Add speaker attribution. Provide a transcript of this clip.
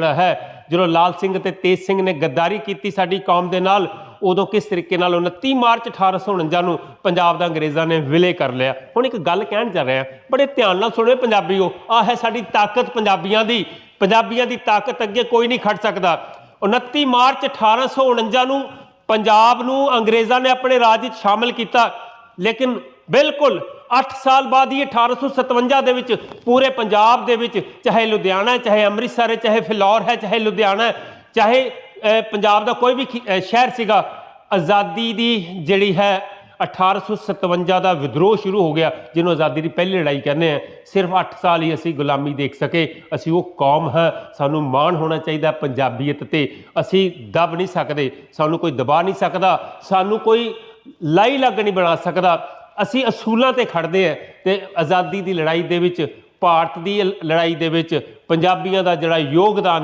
Speaker 1: ਜਿਹੜਾ ਹੈ। ਜਦੋਂ ਲਾਲ ਸਿੰਘ ਤੇ ਤੇਜ ਸਿੰਘ ਨੇ ਗੱਦਾਰੀ ਕੀਤੀ ਸਾਡੀ ਕੌਮ ਦੇ ਨਾਲ, ਉਦੋਂ ਕਿਸ ਤਰੀਕੇ ਨਾਲ 29 ਮਾਰਚ 1849 ਨੂੰ ਪੰਜਾਬ ਦਾ ਅੰਗਰੇਜ਼ਾਂ ਨੇ ਵਿਲੇ ਕਰ ਲਿਆ। ਹੁਣ ਇੱਕ ਗੱਲ ਕਹਿਣ ਜਾ ਰਿਹਾ, ਬੜੇ ਧਿਆਨ ਨਾਲ ਸੁਣਿਓ ਪੰਜਾਬੀਓ ਆ ਹੈ ਸਾਡੀ ਤਾਕਤ ਪੰਜਾਬੀਆਂ ਦੀ। ਪੰਜਾਬੀਆਂ ਦੀ ਤਾਕਤ ਅੱਗੇ ਕੋਈ ਨਹੀਂ ਖੜ ਸਕਦਾ। 29 ਮਾਰਚ 1849 ਨੂੰ ਪੰਜਾਬ ਨੂੰ ਅੰਗਰੇਜ਼ਾਂ ਨੇ ਆਪਣੇ ਰਾਜ ਵਿੱਚ ਸ਼ਾਮਲ ਕੀਤਾ। ਲੇਕਿਨ ਬਿਲਕੁਲ 8 ਸਾਲ ਬਾਅਦ ਹੀ 1857 ਦੇ ਵਿੱਚ ਪੂਰੇ ਪੰਜਾਬ ਦੇ ਵਿੱਚ, ਚਾਹੇ ਲੁਧਿਆਣਾ ਚਾਹੇ ਅੰਮ੍ਰਿਤਸਰ ਹੈ, ਚਾਹੇ ਫਿਲੌਰ ਹੈ, ਚਾਹੇ ਲੁਧਿਆਣਾ ਚਾਹੇ ਪੰਜਾਬ ਦਾ ਕੋਈ ਵੀ ਖੀ- ਸ਼ਹਿਰ ਸੀਗਾ, ਆਜ਼ਾਦੀ ਦੀ ਜਿਹੜੀ ਹੈ 1857 ਦਾ ਵਿਦਰੋਹ ਸ਼ੁਰੂ ਹੋ ਗਿਆ, ਜਿਹਨੂੰ ਆਜ਼ਾਦੀ ਦੀ ਪਹਿਲੀ ਲੜਾਈ ਕਹਿੰਦੇ ਆ। ਸਿਰਫ 8 ਸਾਲ ਹੀ ਅਸੀਂ ਗੁਲਾਮੀ ਦੇਖ ਸਕੇ, ਅਸੀਂ ਉਹ ਕੌਮ ਹਾਂ, ਸਾਨੂੰ ਮਾਣ ਹੋਣਾ ਚਾਹੀਦਾ ਪੰਜਾਬੀਅਤ ਤੇ। ਅਸੀਂ ਦਬ ਨਹੀਂ ਸਕਦੇ, ਸਾਨੂੰ ਕੋਈ ਦਬਾ ਨਹੀਂ ਸਕਦਾ, ਸਾਨੂੰ ਕੋਈ ਲਾਈ ਲੱਗ ਨਹੀਂ ਬਣਾ ਸਕਦਾ। ਅਸੀਂ ਅਸੂਲਾਂ ਤੇ ਖੜਦੇ ਆ ਤੇ ਆਜ਼ਾਦੀ ਦੀ ਲੜਾਈ ਦੇ ਵਿੱਚ, ਭਾਰਤ ਦੀ ਲੜਾਈ ਦੇ ਵਿੱਚ ਪੰਜਾਬੀਆਂ ਦਾ ਜਿਹੜਾ ਯੋਗਦਾਨ